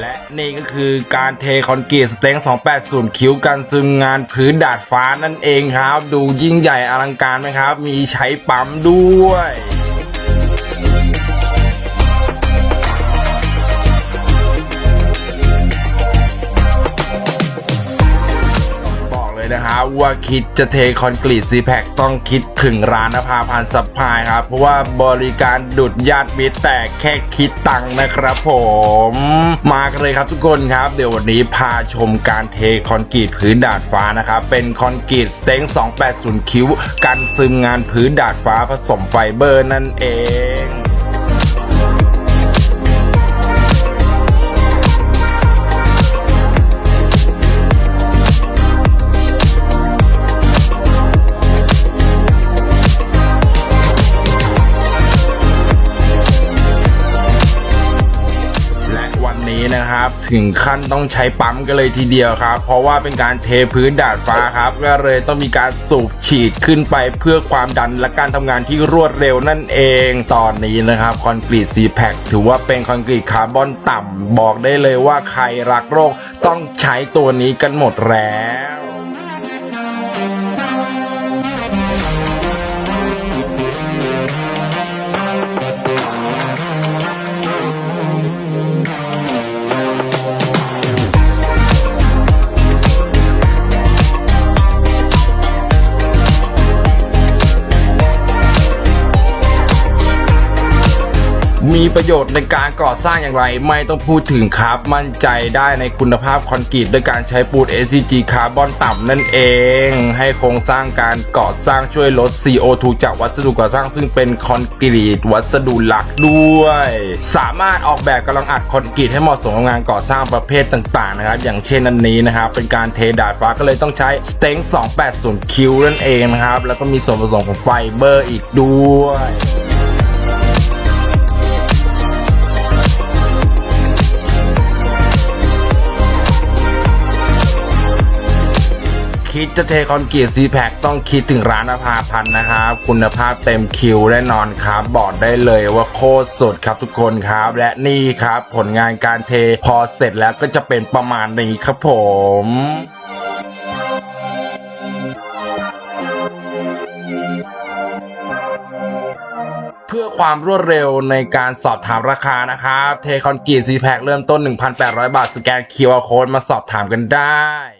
และนี่ก็คือการเทคอนกรีตสเต็ง280 คิ้วกันซึมงานพื้นดาดฟ้านั่นเองครับ ดูยิ่งใหญ่อลังการไหมครับ มีใช้ปั๊มด้วย นะครับว่าคิดจะเทคอนกรีตซีแพคต้องคิดถึงร้านนภาพันธ์สัพพายครับ เพราะว่าบริการดุดญาติมิตรแต่แค่คิดตังค์นะครับผม มากันเลยครับทุกคนครับ เดี๋ยววันนี้พาชมการเทคอนกรีตพื้นดาดฟ้านะครับ เป็นคอนกรีตสเต็ง280 คิ้ว กันซึมงานพื้นดาดฟ้าผสมไฟเบอร์นั่นเอง วันนี้นะครับ ถึงขั้นต้องใช้ปั๊มกันเลยทีเดียวครับ เพราะว่าเป็นการเทพื้นดาดฟ้าครับ ก็เลยต้องมีการสูบฉีดขึ้นไปเพื่อความดันและการทำงานที่รวดเร็วนั่นเอง ตอนนี้นะครับคอนกรีตซีแพคถือว่าเป็นคอนกรีตคาร์บอนต่ำบอกได้เลยว่าใครรักโรคต้องใช้ตัวนี้กันหมดแล้ว มีประโยชน์ในการก่อสร้างอย่างไร ไม่ต้องพูดถึงครับ มั่นใจได้ในคุณภาพคอนกรีตด้วยการใช้ปูน SCG คาร์บอนต่ำนั่นเอง ให้โครงสร้างการก่อสร้างช่วยลด CO2 จากวัสดุก่อสร้างซึ่งเป็นคอนกรีตวัสดุหลักด้วย สามารถออกแบบกำลังอัดคอนกรีตให้เหมาะสมกับงานก่อสร้างประเภทต่างๆนะครับ อย่างเช่นอันนี้นะครับเป็นการเทดาดฟ้าก็เลยต้องใช้สเต็ง280คิวนั่นเองนะครับแล้วก็มีส่วนผสมของไฟเบอร์อีกด้วย คิดจะเทคอนกรีตซีแพคต้องคิดถึงร้านอภาพันธ์นะครับคุณภาพเต็มคิวแน่นอนครับบอกได้เลยว่าโคตรสุดครับทุกคนครับ และนี่ครับผลงานการเทพอเสร็จแล้วก็จะเป็นประมาณนี้ครับผมเพื่อความรวดเร็วในการสอบถามราคานะครับ เทคอนกรีตซีแพคเริ่มต้น 1,800 บาท สแกน QR Code มาสอบถามกันได้